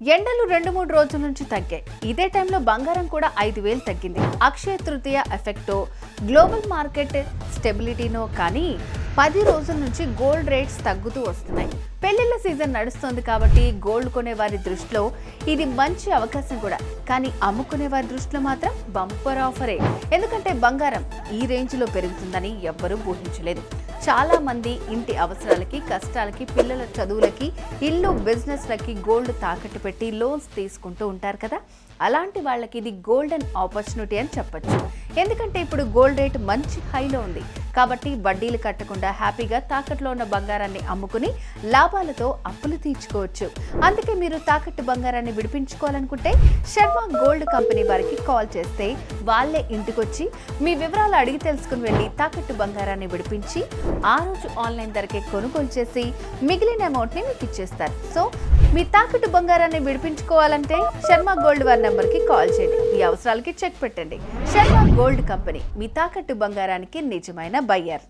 ఎండలు రెండు మూడు రోజుల నుంచి తగ్గాయి. ఇదే టైంలో బంగారం కూడా ఐదు వేలు తగ్గింది. అక్షయ తృతీయ ఎఫెక్టో గ్లోబల్ మార్కెట్ స్టెబిలిటీనో కానీ పది రోజుల నుంచి గోల్డ్ రేట్స్ తగ్గుతూ వస్తున్నాయి. పెళ్ళిళ్ళ సీజన్ నడుస్తుంది కాబట్టి గోల్డ్ కొనే వారి దృష్టిలో ఇది మంచి అవకాశం కూడా. కానీ అమ్ముకునే వారి దృష్టిలో మాత్రం బంపర్ ఆఫరే. ఎందుకంటే బంగారం ఈ రేంజ్లో పెరుగుతుందని ఎవ్వరూ ఊహించలేదు. చాలా మంది ఇంటి అవసరాలకి కష్టాలకి పిల్లల చదువులకి ఇల్లు బిజినెస్లకి గోల్డ్ తాకట్టు పెట్టి లోన్స్ తీసుకుంటూ ఉంటారు కదా? అలాంటి వాళ్ళకి ఇది గోల్డెన్ ఆపర్చునిటీ అని చెప్పచ్చు. ఎందుకంటే ఇప్పుడు గోల్డ్ రేట్ మంచి హైలో ఉంది. కాబట్టి వడ్డీలు కట్టకుండా హ్యాపీగా తాకట్లో ఉన్న బంగారాన్ని అమ్ముకుని లాభాలతో అప్పులు తీర్చుకోవచ్చు. అందుకే మీరు తాకట్టు బంగారాన్ని విడిపించుకోవాలనుకుంటే శర్మ గోల్డ్ కంపెనీ వారికి కాల్ చేస్తే వాళ్ళే ఇంటికొచ్చి మీ వివరాలు అడిగి తెలుసుకుని వెళ్ళి తాకట్టు బంగారాన్ని విడిపించి ఆ రోజు ఆన్లైన్ ధరకే కొనుగోలు చేసి మిగిలిన అమౌంట్ని మీకు ఇచ్చేస్తారు. సో మీ తాకట్టు బంగారాన్ని విడిపించుకోవాలంటే శర్మ గోల్డ్ వారి నెంబర్కి కాల్ చేయండి. మీ అవసరాలకి చెక్ పెట్టండి. శర్మ గోల్డ్ కంపెనీ మీ తాకట్టు బంగారానికి నిజమైన బయ్యర్.